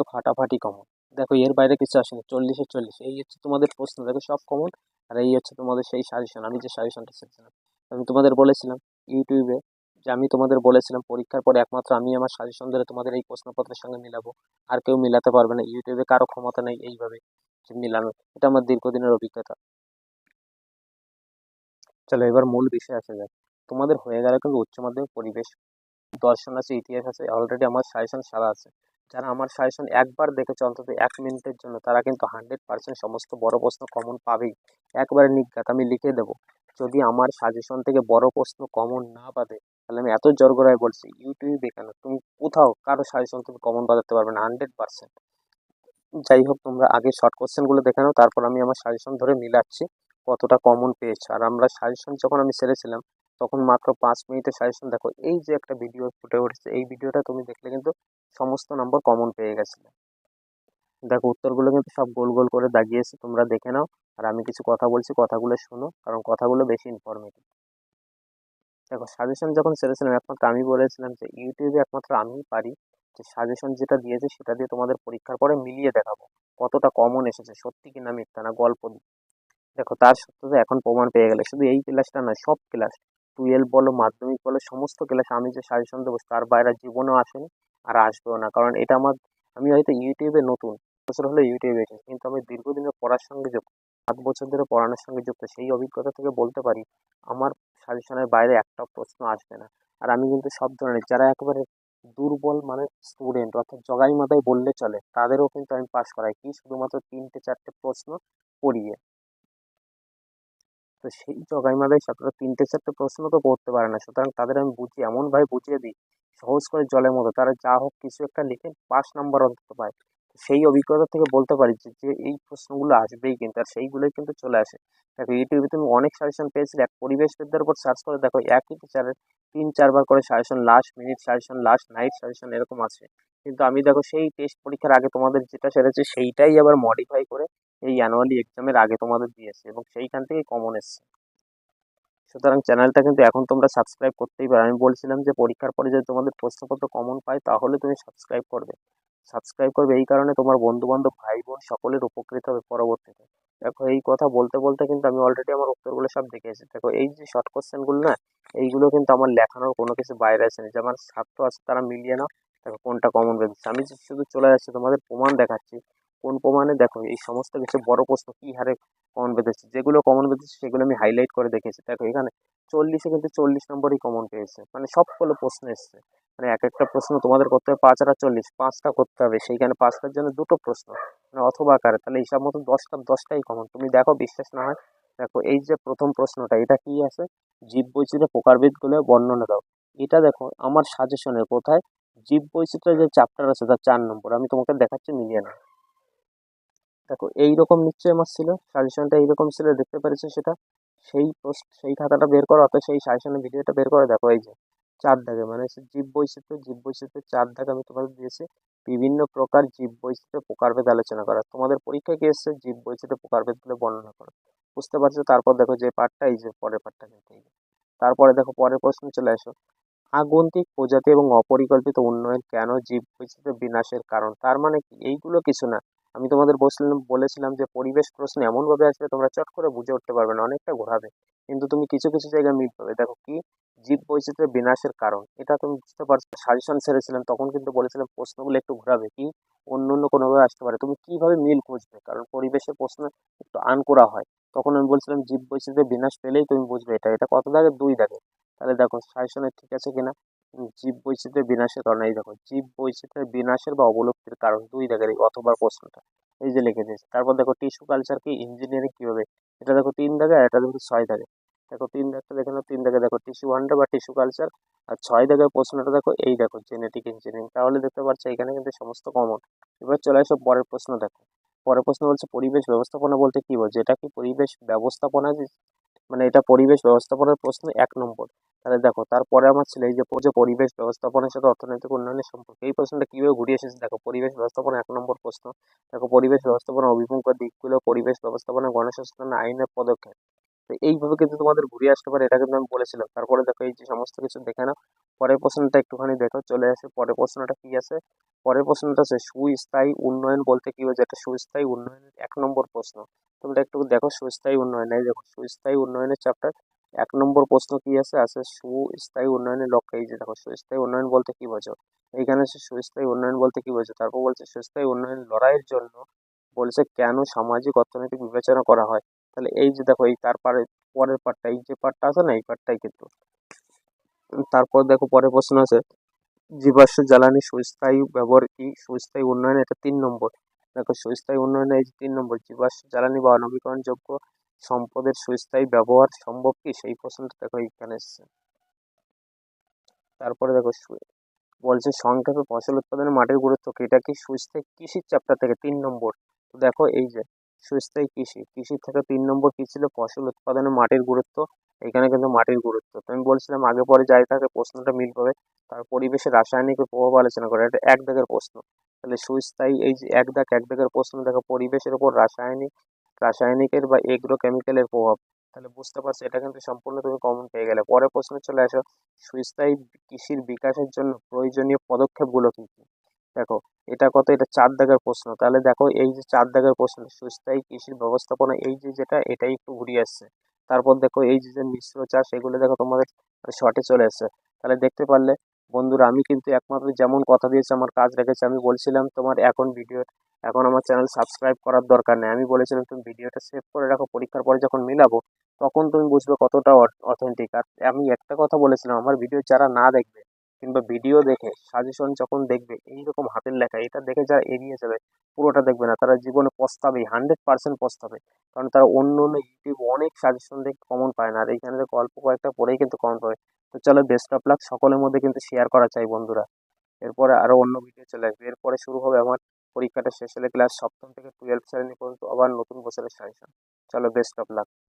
কিন্তু ফাটাফাটি কমন দেখো, এর বাইরে কিছু আসেনি। চল্লিশে চল্লিশ। এই হচ্ছে তোমাদের প্রশ্ন। দেখো, সব কমন আর এই হচ্ছে তোমাদের সেই সাজেশন আমি যে সাজেশনটা ছেড়েছিলাম আমি তোমাদের বলেছিলাম ইউটিউবে যে আমি তোমাদের বলেছিলাম, পরীক্ষার পরে একমাত্র আমি আমার সাজেশন ধরে তোমাদের এই প্রশ্নপত্রের সঙ্গে মিলাবো। আর কেউ মিলাতে পারবে না। ইউটিউবে কারও ক্ষমতা নেই এইভাবে যে মিলানোর এটা আমার দীর্ঘদিনের অভিজ্ঞতা। চলো, এবার মূল বিষয় আসা যাক। তোমাদের হয়ে গেলে কিন্তু উচ্চ মাধ্যমিক পরিবেশ। দর্শন আছে, ইতিহাস আছে। অলরেডি আমার সাজেশন সারা আছে। যারা আমার সাজেশন একবার দেখেছে, অন্তত এক মিনিটের জন্য, তারা কিন্তু হান্ড্রেড পার্সেন্ট সমস্ত বড় প্রশ্ন কমন পাবেই। একবারে নিজ্ঞাত, আমি লিখে দেবো। যদি আমার সাজেশন থেকে বড় প্রশ্ন কমন না পাবে তাহলে আমি এত জোর গলায় বলছি, ইউটিউবে কেন? তুমি কোথাও কারও সাজেশন তুমি কমন বাজাতে পারবে না হান্ড্রেড পার্সেন্ট যাই হোক, তোমরা আগে শর্ট কোশ্চেনগুলো দেখে নাও, তারপর আমি আমার সাজেশন ধরে মিলাচ্ছি, কতটা কমন পেয়েছ। আর আমরা সাজেশন যখন আমি সেরেছিলাম তখন মাত্র পাঁচ মিনিটের সাজেশন দেখো এই যে একটা ভিডিও ফুটে উঠেছে, এই ভিডিওটা তুমি দেখলে কিন্তু সমস্ত নম্বর কমন পেয়ে গেছিলে। দেখো উত্তরগুলো কিন্তু সব গোল গোল করে দাগিয়েছে, তোমরা দেখে নাও। আর আমি কিছু কথা বলছি, কথাগুলো শোনো, কারণ কথাগুলো বেশি ইনফরমেটিভ দেখো সাজেশন যখন সেরেছিলাম একমাত্র আমি বলেছিলাম যে ইউটিউবে একমাত্র আমিই পারি, যে সাজেশন যেটা দিয়েছে সেটা দিয়ে তোমাদের পরীক্ষার পরে মিলিয়ে দেখাবো, কতটা কমন এসেছে, সত্যি কি না মিথ্যা, না গল্প দেখো তার সত্যতা এখন প্রমাণ পেয়ে গেলে, শুধু এই ক্লাসটা নয়, সব ক্লাস টুয়েলভ বলো, মাধ্যমিক বলো, সমস্ত ক্লাস আমি যে সাজেশন দেবো, তার বাইরে জীবনেও আসেনি আর আসবেও না। কারণ এটা আমার, আমি হয়তো ইউটিউবে নতুন, বছর হলো ইউটিউবে এসেছি কিন্তু আমি দীর্ঘদিনের পড়ার সঙ্গে যুক্ত, সাত বছর ধরে পড়ানোর সঙ্গে যুক্ত, সেই অভিজ্ঞতা থেকে বলতে পারি, আমার সাজেশনের বাইরে একটা প্রশ্ন আসবে না। আর আমি কিন্তু সব ধরনের, যারা একেবারে দুর্বল মানে স্টুডেন্ট অর্থাৎ জগাই মাথায় বললে চলে, তাদেরও কিন্তু আমি পাস করাই। কি শুধুমাত্র তিনটে, চারটে প্রশ্ন পড়িয়ে। তো সেই জগাই মাথায় ছাত্ররা তিনটে চারটে প্রশ্ন তো করতে পারে না। সুতরাং তাদের আমি বুঝিয়ে এমনভাবে বুঝিয়ে দিই, সহজ করে জলের মতো। তারা যা হোক কিছু একটা লিখে পাঁচ নাম্বার অন্তত পায়। সেই অভিজ্ঞতা থেকে বলতে পারি যে এই প্রশ্নগুলো আসবেই কিন্তু, আর সেইগুলোই কিন্তু চলে আসে। দেখো, ইউটিউবে তুমি অনেক সাজেশন পেয়েছিলে। এক পরিবেশবিদ্যার উপর সার্চ করে দেখো, একই টিচারের তিন, চারবার করে suggestion last minute suggestion last night suggestion এরকম আছে। কিন্তু আমি দেখো, সেই টেস্ট পরীক্ষার আগে তোমাদের যেটা সেরেছে, সেইটাই আবার মডিফাই করে এই অ্যানুয়ালি এক্সামের আগে তোমাদের দিয়েছে এবং সেইখান থেকেই কমন এসছে। সুতরাং চ্যানেলটা কিন্তু এখন তোমরা সাবস্ক্রাইব করতেই পারো। আমি বলছিলাম যে পরীক্ষার পরে যদি তোমাদের প্রশ্নপত্র কমন পায় তাহলে তুমি সাবস্ক্রাইব করবে। সাবস্ক্রাইব করবে এই কারণে তোমার বন্ধু বান্ধব ভাই বোন সকলের উপকৃত হবে পরবর্তীতে। দেখো, এই কথা বলতে বলতে কিন্তু আমি অলরেডি আমার উত্তরগুলো সব দেখে এসেছি। দেখো, এই যে শর্ট কোশ্চেনগুলো না, এইগুলো কিন্তু আমার লেখানোর কোনো কিছু বাইরে আসেনি। যে আমার ছাত্র আছে, তারা মিলিয়ে নাও। দেখো, কোনটা কমন বেঁধেছে আমি শুধু চলে যাচ্ছি, তোমাদের প্রমাণ দেখাচ্ছি। কোন প্রমাণে? দেখো, এই সমস্ত কিছু বড় প্রশ্ন কী হারে কমন বেঁধেছে যেগুলো কমন বেঁধেছে সেগুলো আমি হাইলাইট করে দেখেছি দেখো, এখানে চল্লিশে কিন্তু চল্লিশ নম্বরই কমন পেয়েছে। মানে সবগুলো প্রশ্ন এসছে। মানে এক একটা প্রশ্ন তোমাদের করতে হবে পাঁচ আর চল্লিশ। পাঁচটা করতে হবে। সেইখানে পাঁচটার জন্য দুটো প্রশ্ন। মানে অথবা আকারে। তাহলে হিসাব মতো দশটা, দশটাই কমন তুমি দেখো, বিশ্বাস না হয়, দেখো, এই যে প্রথম প্রশ্নটা, এটা কি আছে? জীব বৈচিত্র্য প্রকারভেদগুলো বর্ণনা দাও। এটা দেখো, আমার সাজেশনের কোথায়? জীব বৈচিত্র্যের যে চ্যাপ্টার আছে, তার চার নম্বর। আমি তোমাকে দেখাচ্ছি মিলিয়ে না দেখো, এইরকম নিশ্চয়ই আমার ছিল সাজেশনটা এইরকম ছিল, দেখতে পেরেছ সেটা। সেই পোস্ট সেই খাতাটা বের করো অর্থাৎ সেই সাজেশনের ভিডিওটা বের করে দেখো, এই যে চার দাগে মানে জীব বৈচিত্র্য, জীব বৈচিত্র্যের চার দাগ আমি তোমাদের দিয়েছি। বিভিন্ন প্রকার জীব বৈচিত্র্য প্রকারভেদ আলোচনা করা। তোমাদের পরীক্ষায় কি এসছে? জীব বৈচিত্র্য প্রকারভেদগুলো বর্ণনা করো। বুঝতে পারছ? তারপর দেখো যে পার্টটা এই যে পরের পাঠটা কিন্তু। তারপরে দেখো, পরের প্রশ্ন চলে আসো। আগন্তিক প্রজাতি এবং অপরিকল্পিত উন্নয়ন কেন জীব বৈচিত্র্য বিনাশের কারণ? তার মানে কি? এইগুলো কিছু না। আমি তোমাদের বলছিলাম বলেছিলাম যে পরিবেশ প্রশ্ন এমনভাবে আসবে, তোমরা চট করে বুঝে উঠতে পারবে না, অনেকটা ঘোরাবে। কিন্তু তুমি কিছু কিছু জায়গায় মিল পাবে। দেখো কি? জীব বৈচিত্র্যের বিনাশের কারণ। এটা তুমি বুঝতে পারছ। সাজেশন সেরেছিলাম তখন কিন্তু বলেছিলাম প্রশ্নগুলো একটু ঘোরাবে কি? অন্য অন্য কোনোভাবে আসতে পারে। তুমি কীভাবে মিল খুঁজবে? কারণ পরিবেশের প্রশ্ন একটু আন করা হয়। তখন আমি বলছিলাম জীব বৈচিত্র্যের বিনাশ পেলেই তুমি বুঝবে এটা। এটা কত দাগে? দুই দাগে। তাহলে দেখো সাজেশনের ঠিক আছে কিনা? জীব বৈচিত্র্যের বিনাশের কারণ এই দেখো, জীব বৈচিত্র্যের বিনাশের বা অবলুপ্তির কারণ দুই এই অথবা প্রশ্নটা। এই যে লিখে দিয়েছে, তারপর দেখো টিস্যু কালচার কি ইঞ্জিনিয়ারিং কীভাবে? এটা দেখো তিন দাগে আর এটা দেখো ছয় দাগে। দেখো তিন দাগটা দেখে নাও, তিন দাগে দেখো টিস্যু ওয়ান্ডার বা টিস্যু কালচার আর ছয় দাগের প্রশ্নটা দেখো এই দেখো জেনেটিক ইঞ্জিনিয়ারিং তাহলে দেখতে পাচ্ছ এখানে কিন্তু সমস্ত কমন এবার চলে আসো পরের প্রশ্ন দেখো। পরের প্রশ্ন বলছে পরিবেশ ব্যবস্থাপনা বলতে কী বোঝে এটা কি পরিবেশ ব্যবস্থাপনা মানে এটা পরিবেশ ব্যবস্থাপনার প্রশ্ন এক নম্বর। তাহলে দেখো, তারপরে আমার ছেলে যে পরিবেশ ব্যবস্থাপনার সাথে অর্থনৈতিক উন্নয়নের সম্পর্ক, এই প্রশ্নটা কীভাবে ঘুরিয়ে এসেছে দেখো, পরিবেশ ব্যবস্থাপনা এক নম্বর প্রশ্ন। দেখো, পরিবেশ ব্যবস্থাপনা অভিমুখ দিকগুলো পরিবেশ ব্যবস্থাপনা গণসংস্থান আইনের পদক্ষেপ। তো এইভাবে কিন্তু তোমাদের ঘুরিয়ে আসতে পারে, এটা কিন্তু আমি বলেছিলাম। তারপরে দেখো এই যে সমস্ত কিছু দেখে নাও। পরের প্রশ্নটা একটুখানি দেখো, চলে আসে পরের প্রশ্নটা কি আছে? পরের প্রশ্নটা আছে সুস্থায়ী উন্নয়ন বলতে কি বোঝায়? এটা সুস্থায়ী উন্নয়নের এক নম্বর প্রশ্ন। তোমরা একটু দেখো সুস্থায়ী উন্নয়ন। এই দেখো, সুস্থায়ী উন্নয়নের চ্যাপ্টার এক নম্বর প্রশ্ন কি আছে? আছে সুস্থায়ী উন্নয়নের লক্ষ্য। এই যে দেখো, সুস্থায়ী উন্নয়ন বলতে কি বোঝো এইখানে আছে সুস্থায়ী উন্নয়ন বলতে কি বোঝো তারপর বলছে, সুস্থায়ী উন্নয়ন লড়াইয়ের জন্য বলছে, কেন সামাজিক অর্থনৈতিক বিবেচনা করা হয়? তাহলে এই যে দেখো, এই তারপরে পরের পার্টটা এই যে পার্টটা আছে না, এই পার্টটাই কিন্তু। তারপর দেখো, পরের প্রশ্ন আছে, জীবাশ্ম জ্বালানি সুস্থায়ী ব্যবহার কি? সুস্থায়ী উন্নয়ন এটা তিন নম্বর। দেখো, সুস্থায়ী উন্নয়নে এই তিন নম্বর, জীবাশ্ম জ্বালানি বা নবীকরণযোগ্য সম্পদের সুস্থায়ী ব্যবহার সম্ভব কি? সেই প্রশ্নটা দেখো, এইখানে এসছে। তারপরে দেখো বলছে সংক্ষেপে ফসল উৎপাদনে মাটির গুরুত্ব কি? এটা কি সুস্থায়ী কৃষির চ্যাপ্টার থেকে তিন নম্বর। তো দেখো, এই যে সুস্থায়ী কৃষি। কৃষি থেকে তিন নম্বর কি ছিল? ফসল উৎপাদনে মাটির গুরুত্ব। এখানে কিন্তু মাটির গুরুত্ব। তো আমি বলছিলাম, আগে পরে যাই থাকে প্রশ্নটা মিল পাবে তার পরিবেশে রাসায়নিকের প্রভাব আলোচনা করে। এটা এক দাগের প্রশ্ন। তাহলে সুস্থায়ী এই যে এক দাগ, এক দাগের প্রশ্ন দেখো, পরিবেশের উপর রাসায়নিক, রাসায়নিকের বা এগ্রো কেমিক্যালের প্রভাব। তাহলে বুঝতে পারছ, এটা কিন্তু সম্পূর্ণ তুমি কমন পেয়ে গেলে। পরের প্রশ্ন চলে আসো, সুস্থায়ী কৃষির বিকাশের জন্য প্রয়োজনীয় পদক্ষেপগুলো কী কী? দেখো, এটা কত? এটা চার দাগের প্রশ্ন। তাহলে দেখো, এই যে চার দাগের প্রশ্ন, সুস্থায়ী কৃষির ব্যবস্থাপনা, এই যে যেটা, এটাই একটু ঘুরিয়ে আসছে। তারপর দেখো, এই যে যে মিশ্র চাষ, এগুলো দেখো তোমাদের শর্টে চলে এসছে তাহলে দেখতে পারলে, বন্ধুরা, আমি কিন্তু একমাত্র যেমন কথা দিয়েছি, আমার কাজ রেখেছি, আমি বলছিলাম তোমার এখন ভিডিও এখন আমার চ্যানেল সাবস্ক্রাইব করার দরকার নেই। আমি বলেছিলাম, তুমি ভিডিওটা সেভ করে রাখো, পরীক্ষার পরে যখন মিলাবো, তখন তুমি বুঝবে কতটা অথেন্টিক আর আমি একটা কথা বলেছিলাম, আমার ভিডিও যারা না দেখবে কিংবা ভিডিও দেখে সাজেশন যখন দেখবে, এইরকম হাতের লেখা, এটা দেখে যারা এড়িয়ে যাবে, পুরোটা দেখবে না। তারা জীবনে পস্তাবেই হান্ড্রেড পার্সেন্ট পস্তাবে। কারণ তারা অন্য অন্য ইউটিউব অনেক সাজেশন দেখে কমন পায় না। আর এইখানে দেখো, অল্প কয়েকটা পরেই কিন্তু কমন পাবে। তো চলো বেস্ট অফ লাক সকলের মধ্যে কিন্তু শেয়ার করা চাই বন্ধুরা। এরপরে আরও অন্য ভিডিও চলে আসবে। এরপরে শুরু হবে আমার পরীক্ষাটা শেষ হলে ক্লাস সপ্তম থেকে টুয়েলভ শ্রেণি পর্যন্ত আবার নতুন বছরের সাজেশন চলো বেস্ট অফ লাক